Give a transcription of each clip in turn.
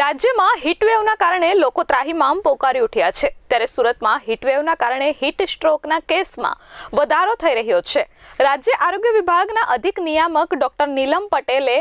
રાજ્યમાં હીટવેવના કારણે લોકો ત્રાહિમામ પોકારી ઉઠ્યા છે. ત્યારે સુરતમાં હીટવેવના કારણે હીટ સ્ટ્રોકના કેસમાં વધારો થઈ રહ્યો છે. રાજ્ય આરોગ્ય વિભાગના અધિક નિયામક ડોક્ટર નીલમ પટેલે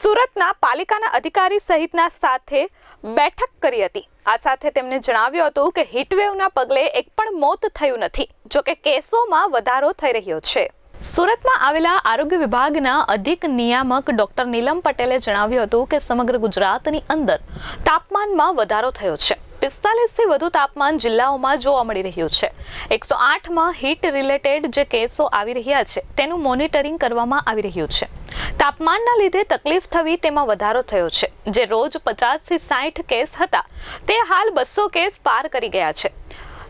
સુરતના પાલિકાના અધિકારી સહિતના સાથે બેઠક કરી હતી. આ સાથે તેમણે જણાવ્યું હતું કે હીટવેવના પગલે એક પણ મોત થયું નથી, જોકે કેસોમાં વધારો થઈ રહ્યો છે. સુરતમાં આવેલા આરોગ્ય વિભાગના અધિક નિયામક ડોક્ટર નીલમ પટેલે જણાવ્યું હતું કે સમગ્ર ગુજરાતની અંદર તાપમાનમાં વધારો થયો છે. પિસ્તાલીસથી વધુ તાપમાન જિલ્લાઓમાં જોવા મળી રહ્યું છે. એકસો આઠમાં હીટ રિલેટેડ જે કેસો આવી રહ્યા છે, તેનું મોનિટરિંગ કરવામાં આવી રહ્યું છે. તાપમાનના લીધે તકલીફ થવી તેમાં વધારો થયો છે. જે રોજ પચાસથી સાઠ કેસ હતા, તે હાલ બસો કેસ પાર કરી ગયા છે.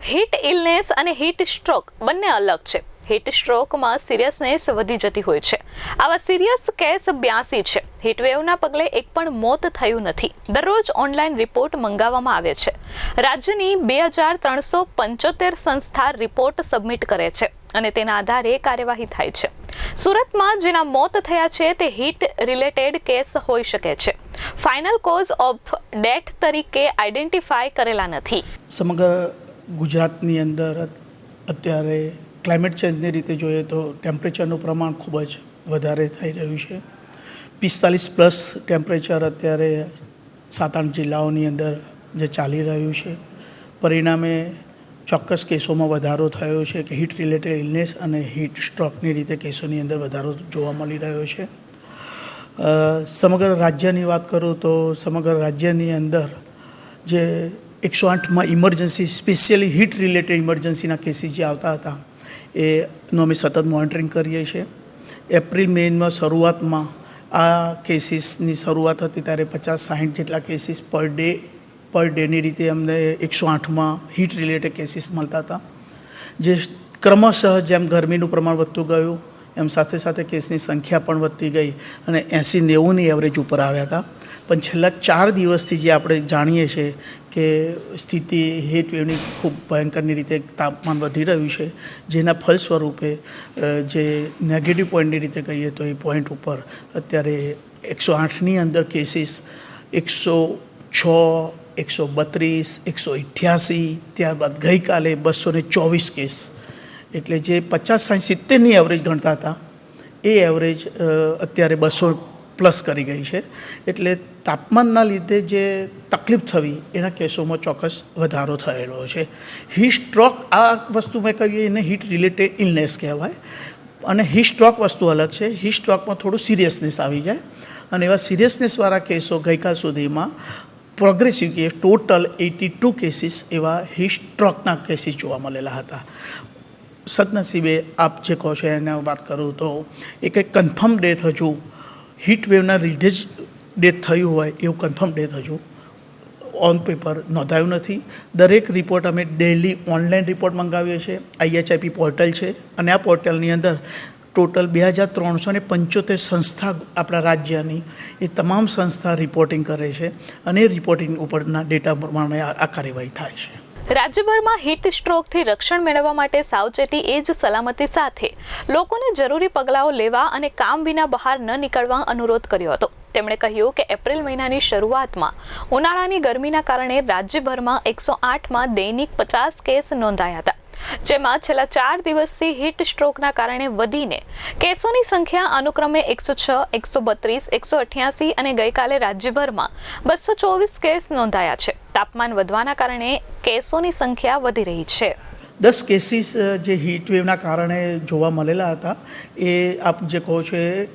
હીટ ઇલનેસ અને હીટ સ્ટ્રોક બંને અલગ છે. હીટ સ્ટ્રોકમાં સિરિયસનેસ વધી જતી હોય છે. આવા સિરિયસ કેસ બ્યાસી છે. હીટવેવના પગલે એક પણ મોત થયું નથી. દરરોજ ઓનલાઈન રિપોર્ટ મંગાવવામાં આવે છે. રાજ્યની બે હજાર ત્રણસો પંચોતેર સંસ્થા રિપોર્ટ સબમિટ કરે છે અને તેના આધારે કાર્યવાહી થાય છે. સુરતમાં જેના મોત થયા છે તે હીટ રિલેટેડ કેસ હોઈ શકે છે. ફાઇનલ કોઝ ઓફ ડેથ તરીકે આઈડેન્ટિફાય કરેલા નથી. સમગ્ર ગુજરાતની અંદર અત્યારે ક્લાઇમેટ ચેન્જની રીતે જોઈએ તો ટેમ્પરેચરનું પ્રમાણ ખૂબ જ વધારે થઈ રહ્યું છે. પિસ્તાલીસ પ્લસ ટેમ્પરેચર અત્યારે સાત આઠ જિલ્લાઓની અંદર જે ચાલી રહ્યું છે. પરિણામે ચોક્કસ કેસોમાં વધારો થયો છે કે હીટ રિલેટેડ ઇલનેસ અને હીટ સ્ટ્રોકની રીતે કેસોની અંદર વધારો જોવા મળી રહ્યો છે. સમગ્ર રાજ્યની વાત કરું તો સમગ્ર રાજ્યની અંદર જે એકસો આઠમાં ઇમરજન્સી સ્પેશિયલી હીટ રિલેટેડ ઇમરજન્સીના કેસીસ જે આવતા હતા એનું અમે સતત મોનિટરિંગ કરીએ છીએ. એપ્રિલ મેમાં શરૂઆતમાં આ કેસીસની શરૂઆત હતી ત્યારે પચાસ સાહીઠ જેટલા કેસીસ પર ડે પર ડેની રીતે અમને એકસો આઠમાં હીટ રિલેટેડ કેસીસ મળતા હતા. જે ક્રમશઃ જેમ ગરમીનું પ્રમાણ વધતું ગયું, એમ સાથે સાથે કેસની સંખ્યા પણ વધતી ગઈ અને એંસી નેવુંની એવરેજ ઉપર આવ્યા હતા. પણ છેલ્લા ચાર દિવસથી જે આપણે જાણીએ છીએ કે સ્થિતિ હીટ વેવની ખૂબ ભયંકરની રીતે તાપમાન વધી રહ્યું છે, જેના ફલ સ્વરૂપે જે નેગેટિવ પોઈન્ટની રીતે કહીએ તો એ પોઈન્ટ ઉપર અત્યારે એકસો આઠની અંદર કેસીસ એકસો છ, એકસો બત્રીસ, એકસો અઠ્યાસી, ત્યારબાદ ગઈકાલે બસો ને ચોવીસ કેસ એટલે જે પચાસ સાઠ સિત્તેરની એવરેજ ગણતા હતા, એ એવરેજ અત્યારે બસો પ્લસ કરી ગઈ છે. એટલે તાપમાનના લીધે જે તકલીફ થવી, એના કેસોમાં ચોક્કસ વધારો થયેલો છે. હીટ સ્ટ્રોક આ વસ્તુ મેં કહીએ એને હીટ રિલેટેડ ઇલનેસ કહેવાય. અને હીટ સ્ટ્રોક વસ્તુ અલગ છે. હીટ સ્ટ્રોકમાં થોડું સિરિયસનેસ આવી જાય. અને એવા સિરિયસનેસવાળા કેસો ગઈકાલ સુધીમાં progressive case total eighty two cases એવા હીટ સ્ટ્રોકના કેસીસ જોવા મળેલા હતા. સદનસીબે આપ જે કહો છો એને વાત કરું તો એ કંઈક કન્ફર્મ ડેથ હજુ હીટ વેવના લીધે જ ડેથ થયું હોય એવું કન્ફર્મ ડેથ હજુ. ઓન પેપર નોંધાયું નથી. દરેક રિપોર્ટ અમે ડેલી ઓનલાઈન રિપોર્ટ મંગાવીએ છીએ. આઈએચઆઈપી પોર્ટલ છે. અને આ પોર્ટલની અંદર ટોટલ બે હજાર ત્રણસો ને પંચોતેર સંસ્થા આપણા રાજ્યની એ તમામ સંસ્થા રિપોર્ટિંગ કરે છે અને રિપોર્ટિંગ ઉપરના ડેટા પ્રમાણે આ કાર્યવાહી થાય છે. રાજ્યભરમાં હીટ સ્ટ્રોકથી રક્ષણ મેળવવા માટે સાવચેતી એ જ સલામતી સાથે લોકોને જરૂરી પગલાઓ લેવા અને કામ વિના બહાર ન નીકળવા અનુરોધ કર્યો હતો. તેમણે કહ્યું કે એપ્રિલ મહિનાની શરૂઆતમાં ઉનાળાની ગરમીના કારણે રાજ્યભરમાં એકસો આઠમાં દૈનિક પચાસ કેસ નોંધાયા હતા. જેમાં છેલ્લા ચાર દિવસથી હીટ સ્ટ્રોકના કારણે વધીને કેસોની સંખ્યા અનુક્રમે એકસો છ, એકસો બત્રીસ, એકસો અઠ્યાસી અને ગઈકાલે રાજ્યભરમાં બસો ચોવીસ કેસ નોંધાયા છે. તાપમાન વધવાના કારણે કેસોની સંખ્યા વધી રહી છે. દસ કેસીસ જે હીટવેવના કારણે જોવા મળેલા હતા, એ આપ જે કહો છો એ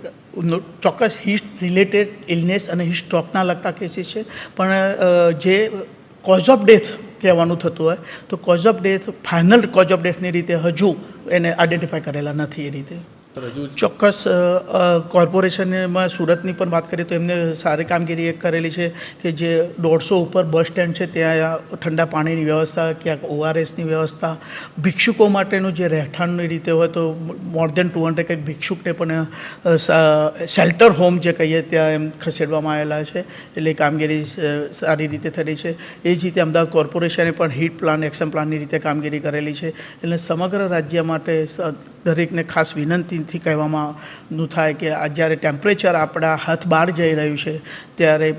ચોક્કસ હીટ રિલેટેડ ઇલનેસ અને હીટ સ્ટ્રોકના લગતા કેસીસ છે. પણ જે કોઝ ઓફ ડેથ કહેવાનું થતું હોય, તો cause of death final cause of ડેથની રીતે હજુ એને આઈડેન્ટિફાય કરેલા નથી એ રીતે. ચોક્કસ કોર્પોરેશનમાં સુરતની પણ વાત કરીએ તો એમને સારી કામગીરી એક કરેલી છે કે જે દોઢસો ઉપર બસ સ્ટેન્ડ છે ત્યાં ઠંડા પાણીની વ્યવસ્થા, ક્યાંક ઓઆરએસની વ્યવસ્થા, ભિક્ષુકો માટેનું જે રહેઠાણની રીતે હોય તો મોર દેન ટુ હંડ્રેડ કંઈક ભિક્ષુકને પણ શેલ્ટર હોમ જે કહીએ ત્યાં એમ ખસેડવામાં આવેલા છે. એટલે કામગીરી સારી રીતે થયેલી છે. એ જ રીતે અમદાવાદ કોર્પોરેશને પણ હીટ પ્લાન, એક્શન પ્લાનની રીતે કામગીરી કરેલી છે. એટલે સમગ્ર રાજ્ય માટે દરેકને ખાસ વિનંતીથી કહેવામાં નું થાય કે આ જ્યારે ટેમ્પરેચર આપણા હાથ બહાર જઈ રહ્યું છે, ત્યારે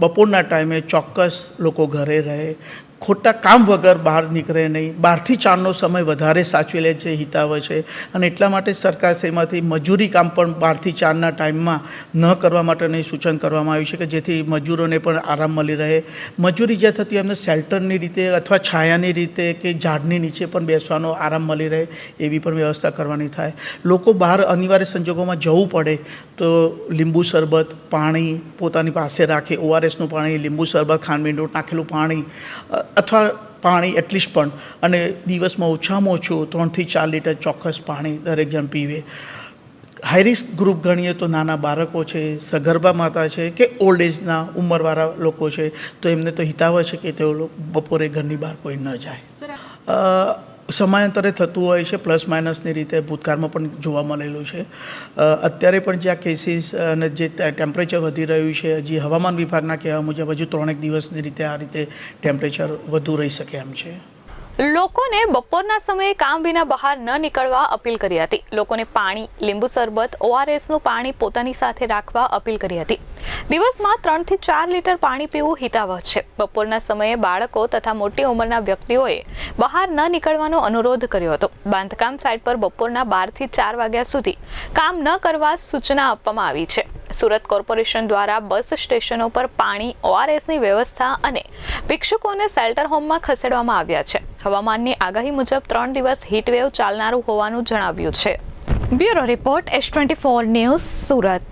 બપોરના ટાઈમે ચોક્કસ લોકો ઘરે રહે. ખોટા કામ વગર બહાર નીકળે નહીં. બહારથી ચારનો સમય વધારે સાચવી લે છે હિતાવ છે. અને એટલા માટે સરકાર શ્રીમાંથી મજૂરી કામ પણ બહારથી ચારના ટાઈમમાં ન કરવા માટેનું સૂચન કરવામાં આવ્યું છે કે જેથી મજૂરોને પણ આરામ મળી રહે. મજૂરી જ્યાં થતી એમને શેલ્ટરની રીતે અથવા છાયાની રીતે કે ઝાડની નીચે પણ બેસવાનો આરામ મળી રહે એવી પણ વ્યવસ્થા કરવાની થાય. લોકો બહાર અનિવાર્ય સંજોગોમાં જવું પડે તો લીંબુ શરબત, પાણી પોતાની પાસે રાખે ઓઆરએસનું પાણી, લીંબુ શરબત ખાંડમીંડું નાખેલું પાણી અથવા પાણી એટલીસ્ટ પણ. અને દિવસમાં ઓછામાં ઓછું ત્રણથી ચાર લીટર ચોક્કસ પાણી દરેક જણ પીવે. હાઈ રિસ્ક ગ્રુપ ગણીએ તો નાના બાળકો છે, સગર્ભા માતા છે, કે ઓલ્ડ એજના ઉંમરવાળા લોકો છે, તો એમને તો હિતાવ છે કે તેઓ બપોરે ઘરની બહાર કોઈ ન જાય. સમયાંતરે થતું હોય છે, પ્લસ માઇનસની રીતે ભૂતકાળમાં પણ જોવા મળેલું છે. અત્યારે પણ જ્યાં કેસીસ અને જે ટેમ્પરેચર વધી રહ્યું છે હજી હવામાન વિભાગના કહેવા મુજબ હજુ ત્રણેક દિવસની રીતે આ રીતે ટેમ્પરેચર વધુ રહી શકે એમ છે. લોકોને બપોરના સમયે કામ વિના બહાર ન નીકળવા અપીલ કરી હતી. લોકોને પાણી, લીંબુ શરબત ઓઆરએસનું પાણી પોતાની સાથે રાખવા અપીલ કરી હતી. દિવસમાં ત્રણથી ચાર લીટર પાણી પીવું હિતાવહ છે. બપોરના સમયે બાળકો તથા મોટી ઉંમરના વ્યક્તિઓએ બહાર ન નીકળવાનો અનુરોધ કર્યો હતો. બાંધકામ સાઇટ પર બપોરના બારથી ચાર વાગ્યા સુધી કામ ન કરવા સૂચના આપવામાં આવી છે. સુરત કોર્પોરેશન દ્વારા બસ સ્ટેશનો પર પાણી ઓઆરએસની વ્યવસ્થા અને ભિક્ષુકોને શેલ્ટર હોમમાં ખસેડવામાં આવ્યા છે. હવામાનની આગાહી મુજબ ત્રણ દિવસ હીટવેવ ચાલનારું હોવાનું જણાવ્યું છે. Bureau report S twenty four news, Surat.